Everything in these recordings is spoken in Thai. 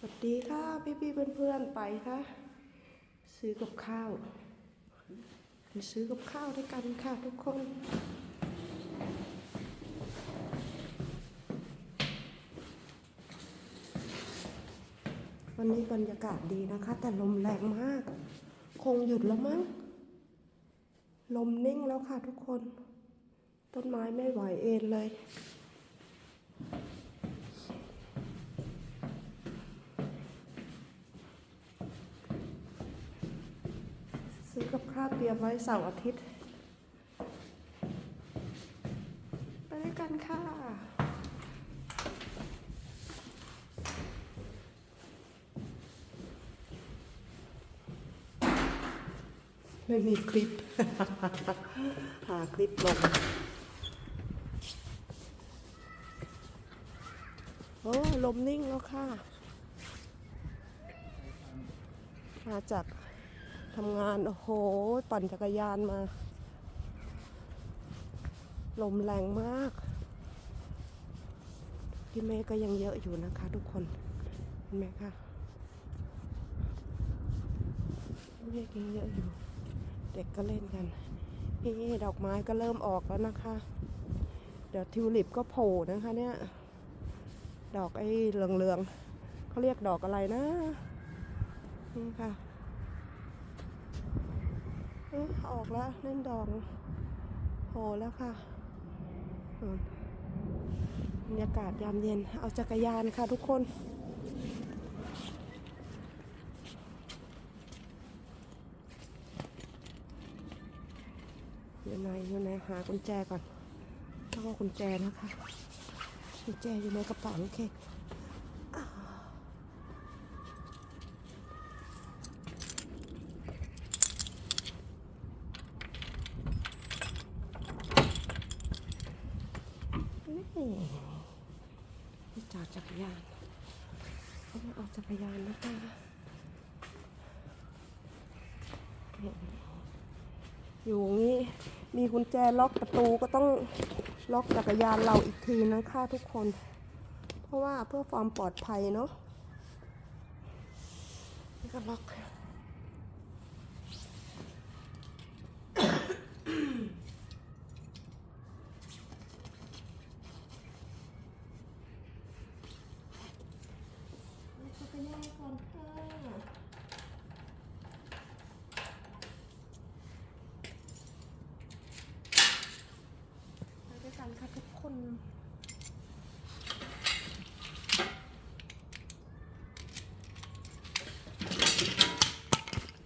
สวัสดีค่ะพี่พี่ๆเพื่อนๆไปค่ะซื้อกับข้าวไปซื้อกับข้าวด้วยกันค่ะทุกคนวันนี้บรรยากาศดีนะคะ แต่ลมแรงมาก คงหยุดแล้วมั้ง ลมนิ่งแล้วค่ะทุกคน ต้นไม้ไม่ไหวเอ็นเลย ซื้อกับข้าว เตรียมไว้เสาร์อาทิตย์ ไปด้วยกันค่ะไม่มีคลิป หาคลิปลง โอ้ลมนิ่งแล้วค่ะ มาจาก ทำงาน โอ้โห ปั่นจักรยานมา ลมแรงมากพี่เมฆก็ยังเยอะอยู่นะคะทุกคน เห็นไหมคะพี่เมฆยังเยอะอยู่ เด็กก็เล่นกันนี่ดอกไม้ก็เริ่มออกแล้วนะคะ เดี๋ยวทิวลิปก็โผล่นะคะเนี่ย ดอกไอ้เหลืองๆเขาเรียกดอกอะไรนะนี่ค่ะ อ๊ะออกแล้วเล่นดอกโผล่แล้วค่ะบรรยากาศยามเย็น เอาจักรยานค่ะทุกคนอยู่ไหนอยู่ไหนหากุญแจก่อนต้องเอากุญแจนะคะกุญแจอยู่ในกระเป๋าโอเคอ้าวนี่ที่จอดจักรยานเขามาเอา จักรยานนะคะอยู่นี้มีกุญแจล็อกประตูก็ต้องล็อกจักรยานเราอีกทีนะคะทุกคน เพราะว่าเพื่อความปลอดภัยเนาะนี่ก็ล็อก จักรยานก่อนค่ะไปด้วยกันค่ะทุกคน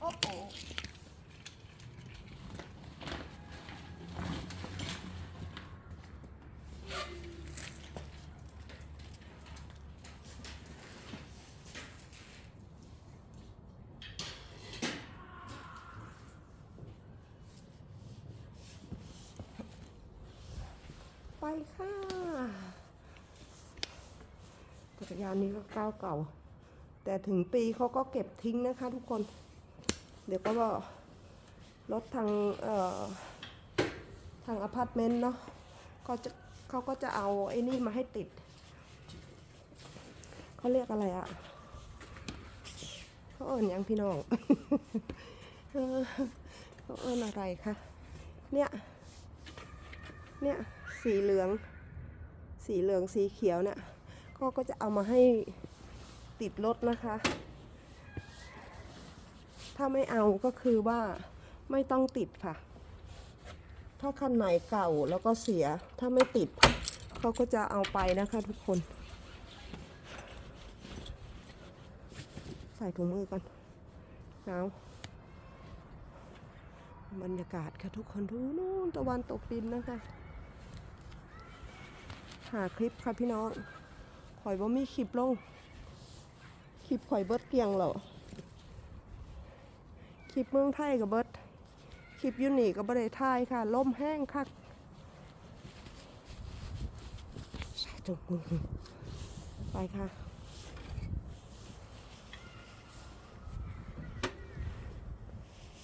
โอ้โห ไปค่ะจักรยานนี้ก็เก้าเก่า แต่ถึงปีเขาก็เก็บทิ้งนะคะทุกคน เดี๋ยวก็รถทางเอ่อทางอพาร์ตเมนต์เนาะก็จะเขาก็จะเอาไอ้นี่มาให้ติด เขาเรียกอะไรอะเขาเอิญยังพี่น้องเออเขาเอิญอะไรคะเนี่ย เนี่ย สีเหลือง สีเหลืองสีเขียวเนี่ยก็ก็จะเอามาให้ติดรถนะคะ ถ้าไม่เอาก็คือว่าไม่ต้องติดค่ะ ถ้าคันไหนเก่าแล้วก็เสียถ้าไม่ติดเขาก็จะเอาไปนะคะทุกคน ใส่ถุงมือก่อนหนาวบรรยากาศค่ะทุกคนดูนู่นตะวันตกดินนะคะ หาคลิปค่ะพี่น้องข่อยว่ามีคลิปลง คลิปข่อยเบิดเกียงเหรอคลิปเมืองไทยกับเบิดคลิปยูนีกับบริไทยค่ะล่มแห้งคักใช่จุกมือไปค่ะ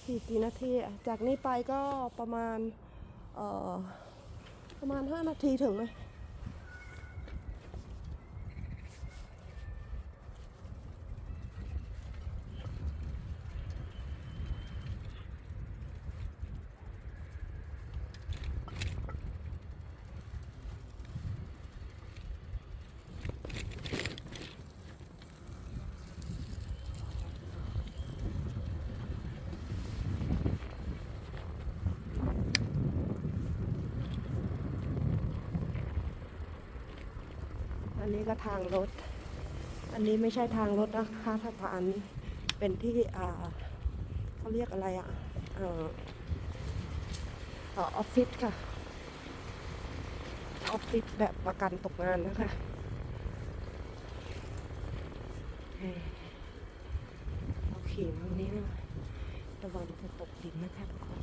สี่กี่นาทีอะจากนี้ไปก็ประมาณ เอ่อ ประมาณห้านาทีถึงไหม อันนี้ก็ทางรถ อันนี้ไม่ใช่ทางรถนะคะสะพานเป็นที่อ่าเขาเรียกอะไรอะเอ่อออฟฟิศค่ะ ออฟฟิศแบบประกันตกงานนะคะเราขี่มาตรงนี้นะระวังจะตกดินนะคะทุกคน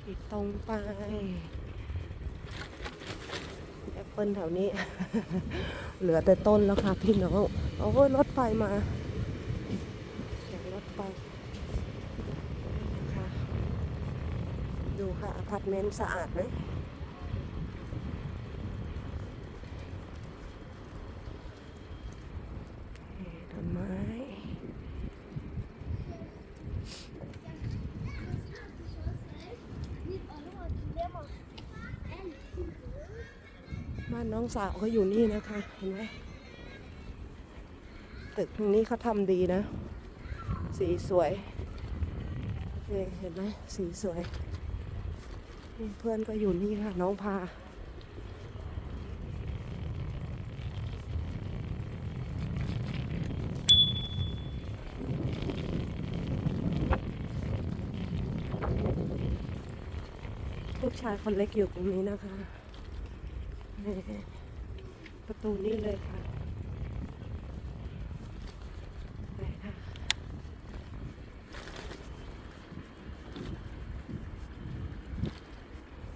ขี่ตรงไป แอปเปิลแถวนี้ เหลือแต่ต้นแล้วค่ะพี่น้องโอ้ยรถไฟมาเสียงรถไฟดูค่ะอพาร์ตเมนต์สะอาดไหมเอ่อต้นไม้ บ้านน้อง สาวเขาอยู่นี่นะคะ เห็นไหมตึกตรงนี้เขาทำดีนะ สีสวยเห็นไหมสีสวย เพื่อนก็อยู่นี่ค่ะ น้องพาลูกชายคนเล็กอยู่ตรงนี้นะคะนี่ ประตูนี้เลยค่ะไปค่ะ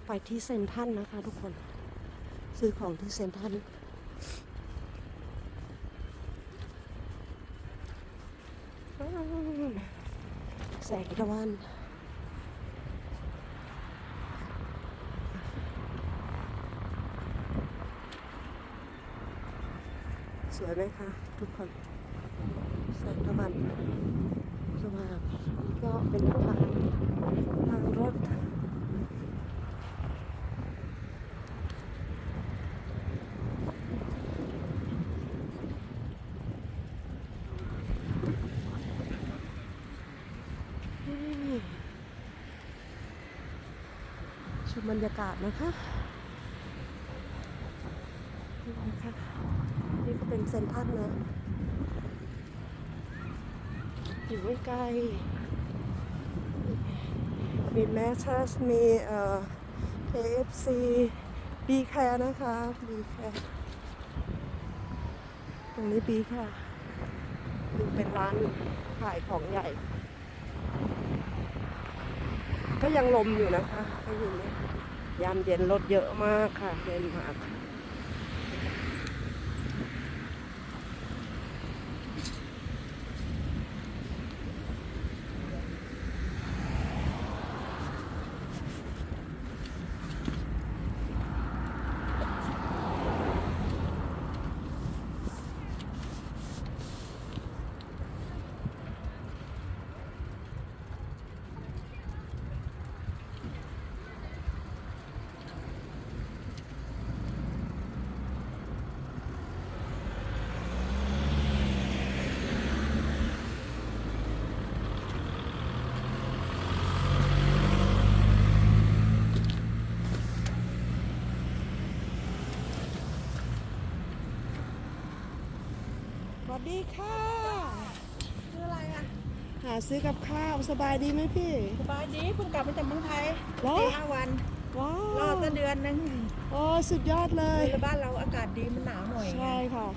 ไปที่เซนทันนะคะทุกคน ซื้อของที่เซนทันแสงตะวัน วยไหมคะทุกคนแสงตะวันสว่างนี่ก็เป็นทางทางรถชมบรรยากาศนะคะนี่นะคะ นี่ก็เป็นเซนทรัลนะ อยู่ไม่ไกล มีแมชชัสมีเอ่อ KFC บีแคร์นะคะบีแคร์ตรงนี้บีค่ะดูเป็นร้านขายของใหญ่ ก็ยังลมอยู่นะคะก็อยู่เนี่ยยามเย็นรถเยอะมากค่ะเย็นมาก ส วัสดีค่ะคืออะไรอะ หาซื้อกับข้าวสบายดีไหมพี่ สบายดีเพิ่งกลับมาจากเมืองไทยเหรอ สี่ห้าวัน ว้ารอวดก็เดือนนึงโอ้สุดยอดเลยคือบ้านเราอากาศดีมันหนาวหน่อยใช่ค่ะ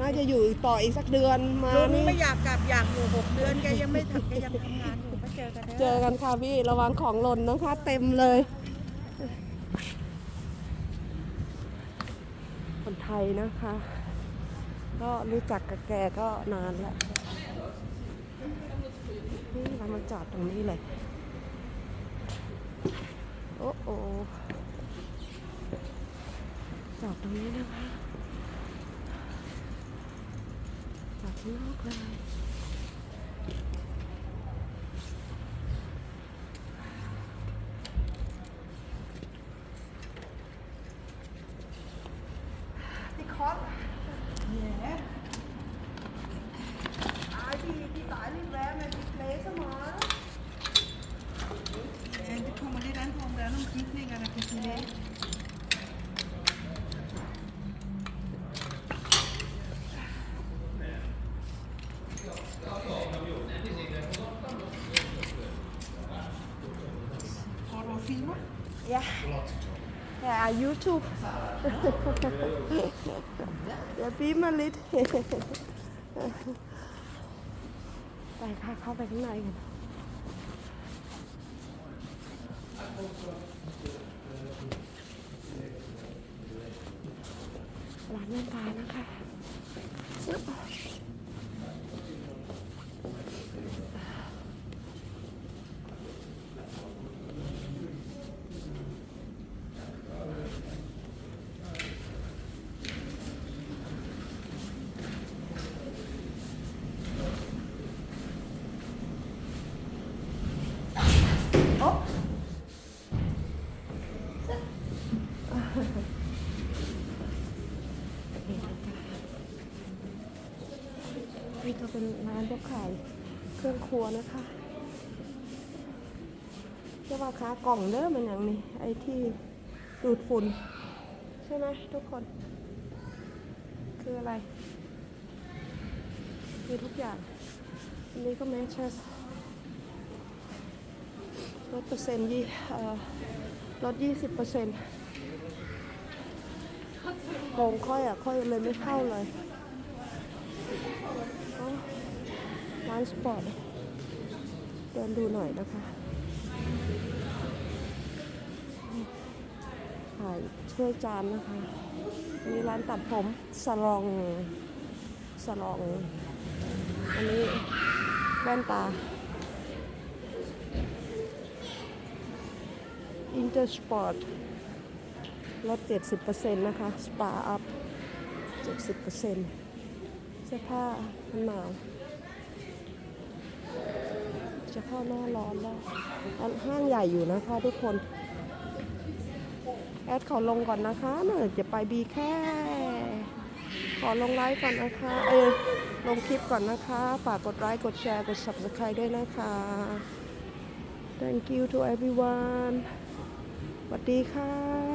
น่าจะอยู่ต่ออีกสักเดือนมาลุงนี่ไม่อยากกลับอยากอยู่หกเดือนแกยังไม่ถึงแกยังทำงานอยู่ก็เจอกันเจอกันค่ะพี่ระวังของหล่นนะคะ เต็มเลย คนไทยนะคะ ก็รู้จักกับแกก็นานแล้วนี่เรามาจอดตรงนี้เลย โอ้โอจอดตรงนี้นะคะจอดที่นอกเลย ที่คอสเนี่ยไอ้ที่ที่ตายรีบแวะมาที่เพลสมาเอ็นที่คงมาได้ร้านทองแล้วน้ำพริกนี่กันนะคือทีเล่ Yeah, YouTube. เดี๋ยวพี่มาลิดไปค่ะเข้าไปข้างในกันร้านแว่นตานะคะ เป็นร้านพวกขายเครื่องครัวนะคะเรียกว่าค้ากล่องเด้อมันอย่างนี้ไอ้ที่ดูดฝุ่นใช่ไหมทุกคน คืออะไรมีทุกอย่าง อันนี้ก็แมชเชสลดเปอร์เซ็นต์ยี่ลดยี่สิบเปอร์เซ็นต์โกงค่อยอะ ค่อยเลยไม่เข้าเลยเอ้าร้านสปอร์ตเดินดูหน่อยนะคะถ่ายช่วยจานนะคะอันนี้ร้านตัดผมสลองสลอง อันนี้แว่นตาอินเตอร์สปอร์ตลด 70%นะคะ สปาอัพ 70%เสื้อผ้ามันหนาว จะเข้าหน้าร้อนแล้วห้างใหญ่อยู่นะคะทุกคน แอดขอลงก่อนนะคะเนื่อจะไปบีแค่ ขอลงไลค์ก่อนนะคะ เออลงคลิปก่อนนะคะ ฝากกดไลค์ กดแชร์ กด subscribe ด้วยนะคะ thank you to everyone สวัสดีค่ะ